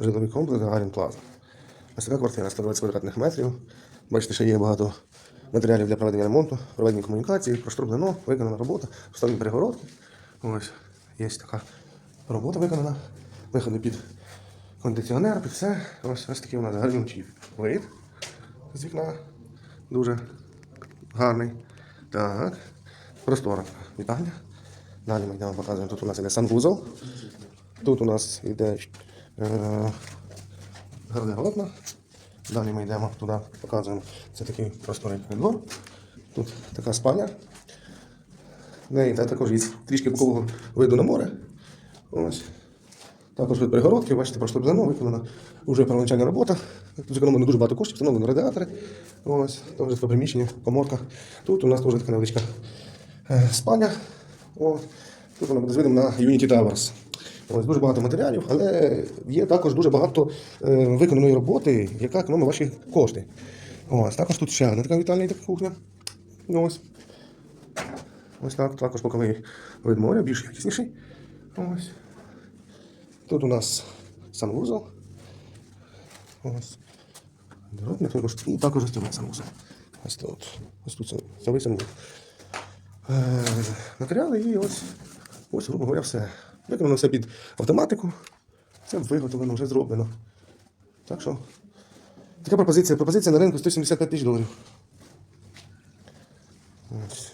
житловий комплекс Гагарін Плаза. Ось така квартира 120 квадратних метрів. Бачите, ще є багато матеріалів для проведення ремонту, проведення комунікації, проштроблено, виконана робота, встановлені перегородки. Ось є така робота виконана. Виходи під кондиціонер, під все. Ось, ось такий у нас гарнючий вид з вікна. Дуже гарний. Так. Простора вітальня. Далі ми йдемо показуємо. Тут у нас іде санвузол. Тут у нас йде е, гардеробна. Далі ми йдемо туди, показуємо. Це такий просторий коридор. Тут така спальня. Неї та- також є трішки бокового виду на море. Ось. Також від перегородки, бачите, пройшло блено, виконана вже первоначальна робота. Тут дуже багато коштів, встановлено радіатори. Ось, там вже приміщення, коморка. Тут у нас теж така невеличка е, спальня. О, тут вона буде з видом на Unity Towers. Ось дуже багато матеріалів, але є також дуже багато е, виконаної роботи, яка економить ваші кошти. Ось, також тут ще одна така вітальня така кухня. Ось. Ось так, також боковий вид моря, більш якісніший. Ось. Тут у нас санвузол. Ось. Дорогня також. І також ось санвузол. Ось тут. Ось тут цей санвузол. Е, матеріали і ось, ось, грубо говоря, все. Виконано все під автоматику. Це виготовлено, вже зроблено. Так що. Така пропозиція. Пропозиція на ринку 175 тисяч доларів. Ось.